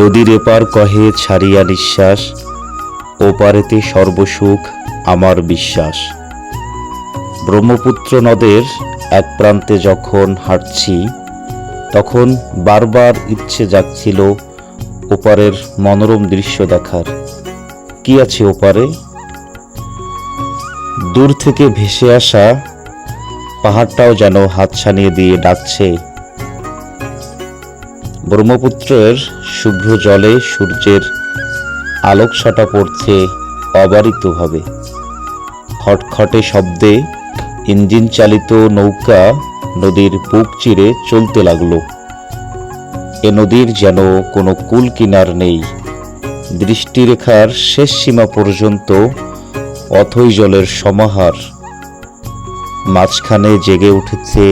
নদীর এপার কহে ছাড়িয়া নিঃশ্বাস ওপারেতে সর্বসুখ আমার বিশ্বাস। ব্রহ্মপুত্র নদের এক প্রান্তে যখন হাঁটছি, তখন বারবার ইচ্ছে যাচ্ছিল ওপারের মনোরম দৃশ্য দেখার। কি আছে ওপারে? দূর থেকে ভেসে আসা পাহাড়টাও যেন হাত ছানিয়ে দিয়ে ডাকছে ব্রহ্মপুত্রের শুভ্র জলে সূর্যের আলোক ছটা পড়ছে অবারিতভাবে খটখটে শব্দে ইঞ্জিন চালিত নৌকা নদীর বুক চিরে চলতে লাগল। এ নদীর যেন কোনো কুল কিনার নেই। দৃষ্টিরেখার শেষ সীমা পর্যন্ত অথই জলের সমাহার। মাঝখানে জেগে উঠেছে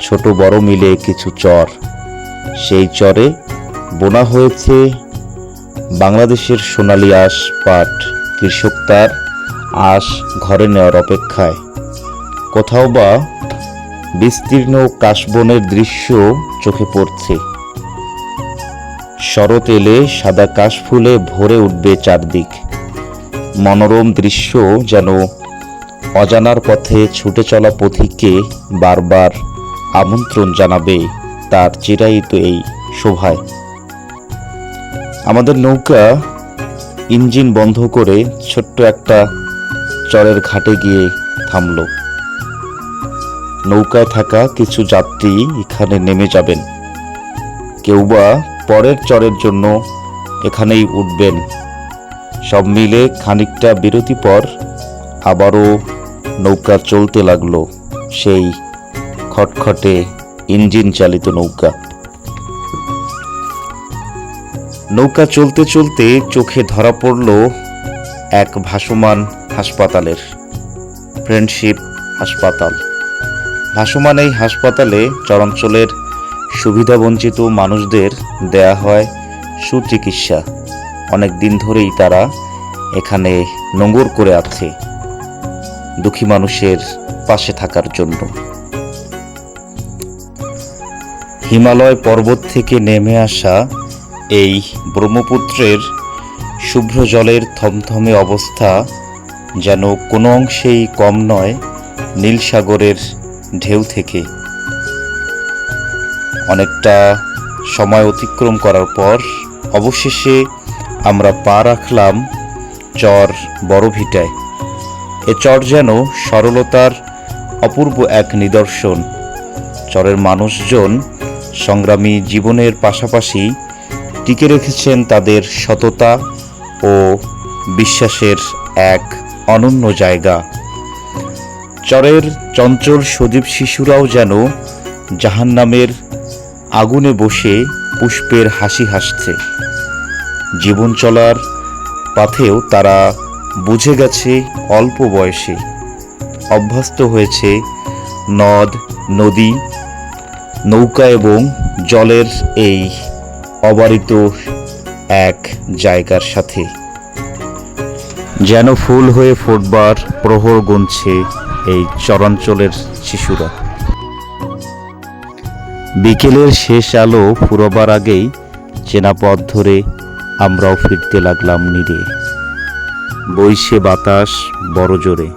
ছোট বড় মিলে কিছু চর। সেই চরে বোনা হয়েছে বাংলাদেশের সোনালী আঁশ পাট। কৃষক তার আঁশ ঘরে নেওয়ার অপেক্ষায়। কোথাও বা বিস্তীর্ণ কাশবনের দৃশ্য চোখে পড়ছে। শরৎ এলে সাদা কাশফুলে ভরে উঠবে চারদিক। মনোরম দৃশ্য যেন অজানার পথে ছুটে চলা পথিককে বারবার আমন্ত্রণ জানাবে তার চিরায়িত এই শোভায়। আমাদের নৌকা ইঞ্জিন বন্ধ করে ছোট্ট একটা চরের ঘাটে গিয়ে থামল। নৌকায় থাকা কিছু যাত্রী এখানে নেমে যাবেন। কেউ বা পরের চরের জন্য এখানেই উঠবেন। সব মিলে খানিকটা বিরতি পর আবারও নৌকা চলতে লাগল সেই খটখটে ইঞ্জিন চালিত নৌকা। নৌকা চলতে চলতে চোখে ধরা পড়ল এক ভাসমান হাসপাতালের ফ্রেন্ডশিপ হাসপাতাল। ভাসমান এই হাসপাতালে চরাঞ্চলের সুবিধাবঞ্চিত মানুষদের দেয়া হয় সুচিকিৎসা। অনেক দিন ধরেই তারা এখানে নোঙর করে আছে দুঃখী মানুষের পাশে থাকার জন্য। হিমালয় পর্বত থেকে নেমে আসা এই ব্রহ্মপুত্রের শুভ্র জলের থমথমে অবস্থা যেন কোনো অংশেই কম নয় নীল সাগরের ঢেউ থেকে। অনেকটা সময় অতিক্রম করার পর অবশেষে আমরা পা রাখলাম চর বড় ভিটায় এ চর যেন সরলতার অপূর্ব এক নিদর্শন। চরের মানুষজন সংগ্রামী জীবনের পাশাপাশি টিকে রেখেছেন তাদের সততা ও বিশ্বাসের এক অনন্য জায়গা। চরের চঞ্চল সজীব শিশুরাও যেন জাহান্নামের আগুনে বসে পুষ্পের হাসি হাসছে। জীবন চলার পথেও তারা বুঝে গেছে অল্প বয়সে। অভ্যস্ত হয়েছে নদ, নদী নৌকা এবং জলের এই অবারিত এক জায়গার সাথে। যেন ফুল হয়ে ফুটবার প্রহর গুনছে এই চরাঞ্চলের শিশুরা। বিকেলের শেষ আলো ফুরবার আগেই চেনা পথ ধরে আমরাও ফিরতে লাগলাম নিরে। বইসে বাতাস বড় জোরে।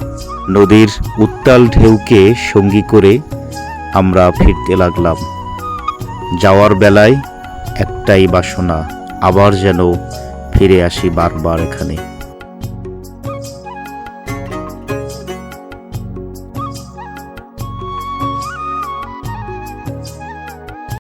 নদীর উত্তাল ঢেউকে সঙ্গী করে আমরা ফিরতে লাগলাম। যাওয়ার বেলায় একটাই বাসনা আবার যেন ফিরে আসি বারবার এখানে।